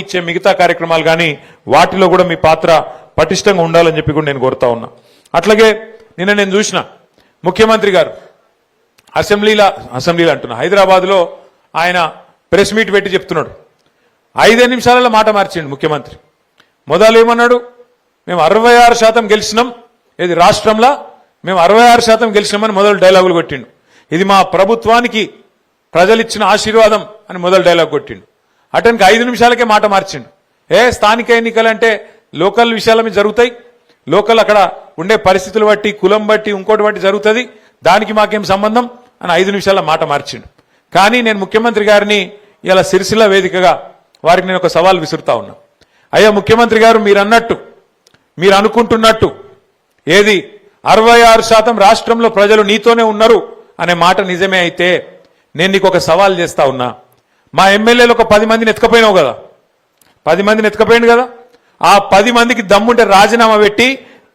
ఇచ్చే మిగతా కార్యక్రమాలు కానీ వాటిలో కూడా మీ పాత్ర పటిష్టంగా ఉండాలని చెప్పి కూడా నేను కోరుతా ఉన్నా. అట్లాగే నిన్న నేను చూసిన ముఖ్యమంత్రి గారు అసెంబ్లీలో అసెంబ్లీలో అంటున్నా హైదరాబాద్లో ఆయన ప్రెస్ మీట్ పెట్టి చెప్తున్నాడు. ఐదే నిమిషాలలో మాట మార్చిండు ముఖ్యమంత్రి. మొదలు ఏమన్నాడు? మేము అరవై ఆరు శాతం గెలిచినాం. ఇది రాష్ట్రంలో? మేము అరవై ఆరు శాతం గెలిచినామని మొదలు డైలాగులు కొట్టిండు. ఇది మా ప్రభుత్వానికి ప్రజలు ఇచ్చిన ఆశీర్వాదం అని మొదలు డైలాగ్ కొట్టిండు. అతనికి ఐదు నిమిషాలకే మాట మార్చిండు. ఏ స్థానిక ఎన్నికలంటే లోకల్ విషయాల మీద జరుగుతాయి. లోకల్ అక్కడ ఉండే పరిస్థితులు బట్టి కులం బట్టి ఇంకోటి బట్టి జరుగుతుంది. దానికి మాకేం సంబంధం? అని ఐదు నిమిషాల మాట మార్చిండు. కానీ నేను ముఖ్యమంత్రి గారిని ఇలా సిరిసిల్ల వేదికగా వారికి నేను ఒక సవాల్ విసురుతా ఉన్నా. అయ్యా ముఖ్యమంత్రి గారు మీరు అన్నట్టు మీరు అనుకుంటున్నట్టు ఏది అరవై ఆరు శాతం రాష్ట్రంలో ప్రజలు నీతోనే ఉన్నారు అనే మాట నిజమే అయితే నేను నీకు ఒక సవాల్ చేస్తా ఉన్నా. మా ఎమ్మెల్యేలు ఒక పది మందిని ఎత్తుకపోయినావు కదా. పది మందిని ఎత్తుకపోయింది కదా. ఆ పది మందికి దమ్ముంటే రాజీనామా పెట్టి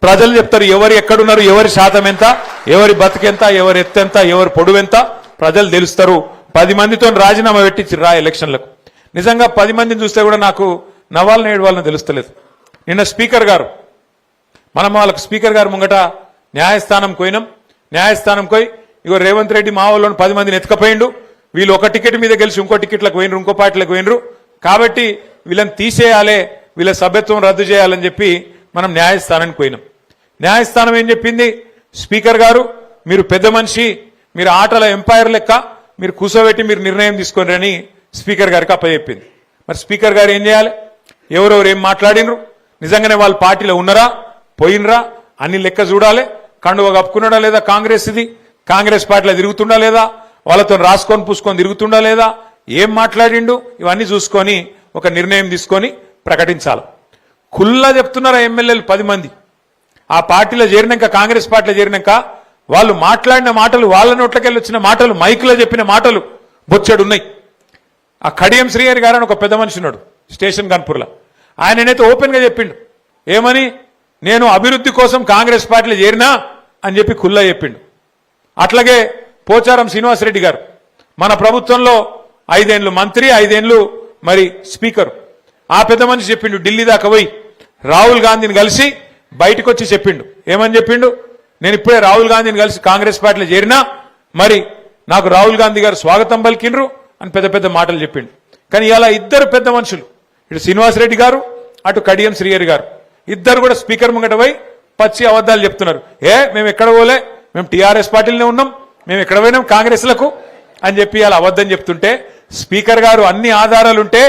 ప్రజలు చెప్తారు ఎవరు ఎక్కడున్నారు ఎవరి శాతం ఎంత ఎవరి బతికెంత ఎవరి ఎత్తెంత ఎవరి పొడువెంత ప్రజలు తెలుస్తారు. పది మందితో రాజీనామా పెట్టి రా ఎలక్షన్లకు. నిజంగా పది మందిని చూస్తే కూడా నాకు నవ్వాలని ఏడవాలని తెలుస్తలేదు. నిన్న స్పీకర్ గారు మనం వాళ్ళకు స్పీకర్ గారు ముంగట న్యాయస్థానం పోయినాం. న్యాయస్థానం పోయి ఇగో రేవంత్ రెడ్డి మా వాళ్ళని పది మందిని ఎత్తుకపోయిండు. వీళ్ళు ఒక టికెట్ మీద గెలిచి ఇంకో టికెట్లకు పోయినరు ఇంకో పార్టీలకు పోయినరు. కాబట్టి వీళ్ళని తీసేయాలి వీళ్ళ సభ్యత్వం రద్దు చేయాలని చెప్పి మనం న్యాయస్థానానికి పోయినాం. న్యాయస్థానం ఏం చెప్పింది? స్పీకర్ గారు మీరు పెద్ద మనిషి మీరు ఆటల ఎంపైర్ లెక్క మీరు కూర్చోబెట్టి మీరు నిర్ణయం తీసుకోండి అని స్పీకర్ గారికి అప్పచెప్పింది. మరి స్పీకర్ గారు ఏం చేయాలి? ఎవరెవరు ఏం మాట్లాడినరు? నిజంగానే వాళ్ళ పార్టీలో ఉన్నారా? పోయినరా? అన్ని లెక్క చూడాలి. కండువ కప్పుకున్నాడా లేదా కాంగ్రెస్ ఇది? కాంగ్రెస్ పార్టీలో తిరుగుతుండా లేదా? వాళ్ళతో రాసుకొని పూసుకొని తిరుగుతుండా లేదా? ఏం మాట్లాడిండు? ఇవన్నీ చూసుకొని ఒక నిర్ణయం తీసుకొని ప్రకటించాలి. కుల్లా చెప్తున్నారా ఎమ్మెల్యేలు పది మంది? ఆ పార్టీలో చేరినాక కాంగ్రెస్ పార్టీలో చేరినాక వాళ్ళు మాట్లాడిన మాటలు వాళ్ళ నోట్లకెళ్ళి వచ్చిన మాటలు మైకులో చెప్పిన మాటలు బొచ్చెడు ఉన్నాయి ఆ కడియం శ్రీహరి గారు అని ఒక పెద్ద మనిషి ఉన్నాడు స్టేషన్ కాన్పూర్లో. ఆయననైతే ఓపెన్గా చెప్పిండు. ఏమని? నేను అభివృద్ధి కోసం కాంగ్రెస్ పార్టీలో చేరినా అని చెప్పి కుల్లా చెప్పిండు. అట్లాగే పోచారం శ్రీనివాసరెడ్డి గారు. మన ప్రభుత్వంలో ఐదేండ్లు మంత్రి ఐదేండ్లు మరి స్పీకర్. ఆ పెద్ద మనిషి చెప్పిండు ఢిల్లీ దాకా పోయి రాహుల్ గాంధీని కలిసి బయటకు వచ్చి చెప్పిండు. ఏమని చెప్పిండు? నేను ఇప్పుడే రాహుల్ గాంధీని కలిసి కాంగ్రెస్ పార్టీలో చేరినా మరి నాకు రాహుల్ గాంధీ గారు స్వాగతం పలికిండ్రు అని పెద్ద పెద్ద మాటలు చెప్పిండు. కానీ ఇలా ఇద్దరు పెద్ద మనుషులు ఇటు శ్రీనివాసరెడ్డి గారు అటు కడియం శ్రీయర్ గారు ఇద్దరు కూడా స్పీకర్ ముంగట పోయి పచ్చి అబద్ధాలు చెప్తున్నారు. ఏ మేము ఎక్కడ పోలే? మేము టీఆర్ఎస్ పార్టీలోనే ఉన్నాం. మేము ఎక్కడ పోయినాం? కాంగ్రెస్లకు అని చెప్పి అలా అబద్ధం చెప్తుంటే స్పీకర్ గారు అన్ని ఆధారాలుంటే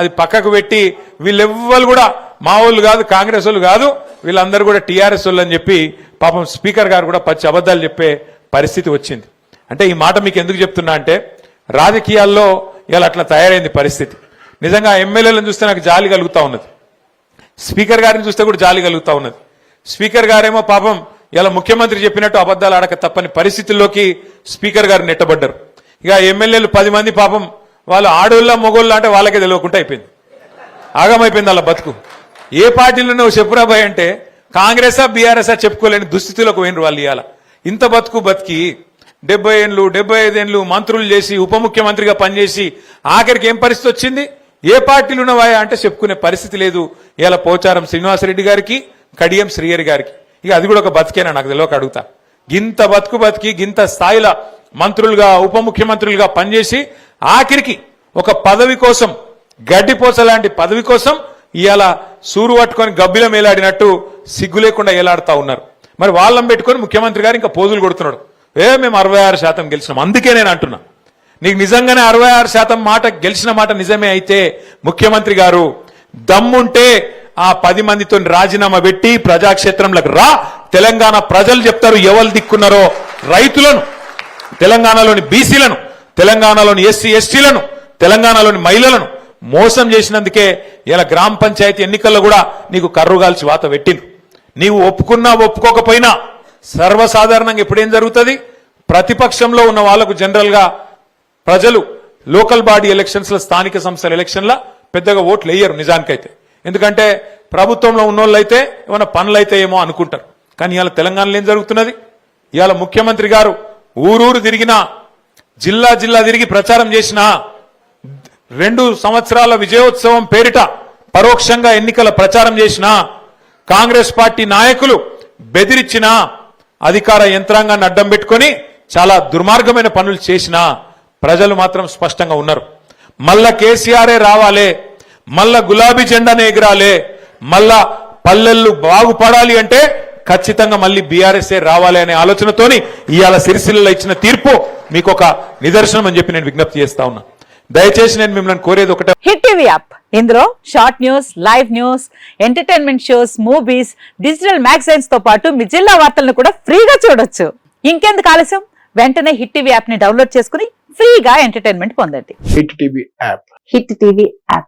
అది పక్కకు పెట్టి వీళ్ళెవ్వరు కూడా మా వాళ్ళు కాదు కాంగ్రెస్ వాళ్ళు కాదు వీళ్ళందరూ కూడా టీఆర్ఎస్ వాళ్ళు అని చెప్పి పాపం స్పీకర్ గారు కూడా పచ్చి అబద్ధాలు చెప్పే పరిస్థితి వచ్చింది. అంటే ఈ మాట మీకు ఎందుకు చెప్తున్నా అంటే రాజకీయాల్లో ఇలా అట్లా తయారైంది పరిస్థితి. నిజంగా ఎమ్మెల్యేలను చూస్తే నాకు జాలి కలుగుతూ ఉన్నది. స్పీకర్ గారిని చూస్తే కూడా జాలి కలుగుతూ ఉన్నది. స్పీకర్ గారేమో పాపం ఇలా ముఖ్యమంత్రి చెప్పినట్టు అబద్ధాలు ఆడక తప్పని పరిస్థితుల్లోకి స్పీకర్ గారు నెట్టబడ్డారు. ఇక ఎమ్మెల్యేలు పది మంది పాపం వాళ్ళు ఆడోళ్ళ మొగోళ్ళ అంటే వాళ్ళకే తెలియకుండా అయిపోయింది. ఆగమైపోయింది వాళ్ళ బతుకు. ఏ పార్టీలో నువ్వు చెప్పురాబాయ్ అంటే కాంగ్రెసా బీఆర్ఎస్ఆ చెప్పుకోలేని దుస్థితిలోకి పోయినరు వాళ్ళు ఇవాళ. ఇంత బతుకు బతికి డెబ్బై ఏళ్ళు డెబ్బై ఐదేళ్ళు మంత్రులు చేసి ఉప ముఖ్యమంత్రిగా పనిచేసి ఆఖరికి ఏం పరిస్థితి వచ్చింది? ఏ పార్టీలు ఉన్నవా అంటే చెప్పుకునే పరిస్థితి లేదు. ఇలా పోచారం శ్రీనివాసరెడ్డి గారికి కడియం శ్రీయరి గారికి. ఇక అది కూడా ఒక బతికేనా నాకు తెలియక అడుగుతా. గింత బతుకు బతికి గింత స్థాయిలో మంత్రులుగా ఉప ముఖ్యమంత్రులుగా పనిచేసి ఆఖరికి ఒక పదవి కోసం గడ్డిపోస లాంటి పదవి కోసం ఇవాళ సూరు పట్టుకొని గబ్బిలం ఏలాడినట్టు సిగ్గు లేకుండా ఏలాడుతూ ఉన్నారు. మరి వాళ్ళని పెట్టుకొని ముఖ్యమంత్రి గారు ఇంకా పోజులు కొడుతున్నాడు. ఏ మేము అరవై ఆరు శాతం గెలిచినాం. అందుకే నేను అంటున్నా. నీకు నిజంగానే అరవై ఆరు శాతం మాట గెలిచిన మాట నిజమే అయితే ముఖ్యమంత్రి గారు దమ్ముంటే ఆ పది మందితో రాజీనామా పెట్టి ప్రజాక్షేత్రంలోకి రా. తెలంగాణ ప్రజలు చెప్తారు ఎవరు దిక్కున్నారో? రైతులను. తెలంగాణలోని బీసీలను తెలంగాణలోని ఎస్సీ ఎస్టీలను తెలంగాణలోని మహిళలను మోసం చేసినందుకే ఇలా గ్రామ పంచాయతీ ఎన్నికల్లో కూడా నీకు కర్రుగాల్చి వాత పెట్టింది నీవు ఒప్పుకున్నా ఒప్పుకోకపోయినా సర్వసాధారణంగా ఇప్పుడేం జరుగుతుంది? ప్రతిపక్షంలో ఉన్న వాళ్ళకు జనరల్గా ప్రజలు లోకల్ బాడీ ఎలక్షన్స్లో స్థానిక సంస్థల ఎలక్షన్ల పెద్దగా ఓట్లు వేయరు నిజానికైతే. ఎందుకంటే ప్రభుత్వంలో ఉన్నోళ్ళు అయితే ఏమైనా పనులు అయితే ఏమో అనుకుంటారు. కానీ ఇవాళ తెలంగాణలో ఏం జరుగుతున్నది? ఇవాళ ముఖ్యమంత్రి గారు ఊరూరు తిరిగినా జిల్లా జిల్లా తిరిగి ప్రచారం చేసినా రెండు సంవత్సరాల విజయోత్సవం పేరిట పరోక్షంగా ఎన్నికల ప్రచారం చేసిన కాంగ్రెస్ పార్టీ నాయకులు బెదిరించిన అధికార యంత్రాంగాన్ని అడ్డం పెట్టుకొని చాలా దుర్మార్గమైన పనులు చేసినా ప్రజలు మాత్రం స్పష్టంగా ఉన్నారు. మళ్ళా కేసీఆరే రావాలే మళ్ళా గులాబీ జెండానే ఎగరాలే మళ్ళా పల్లెళ్ళు బాగుపడాలి అంటే ఖచ్చితంగా మళ్ళీ బీఆర్ఎస్ఏ రావాలి అనే ఆలోచనతోని ఇవాళ సిరిసిల్లలో ఇచ్చిన తీర్పు మీకు ఒక నిదర్శనం అని చెప్పి నేను విజ్ఞప్తి చేస్తా ఉన్నా. దయచేసి నేను మిమ్మల్ని కోరేది ఒకటే హిట్ టీవీ యాప్. ఇందులో short news live news entertainment shows movies digital మ్యాగజైన్స్తో పాటు మీ జిల్లా వార్తలను కూడా ఫ్రీగా చూడొచ్చు. ఇంకెందుకు ఆలస్యం? వెంటనే హిట్ టీవీ యాప్ని డౌన్లోడ్ చేసుకుని ఫ్రీగా ఎంటర్టైన్మెంట్ పొందండి. Hit TV app. Hit TV app.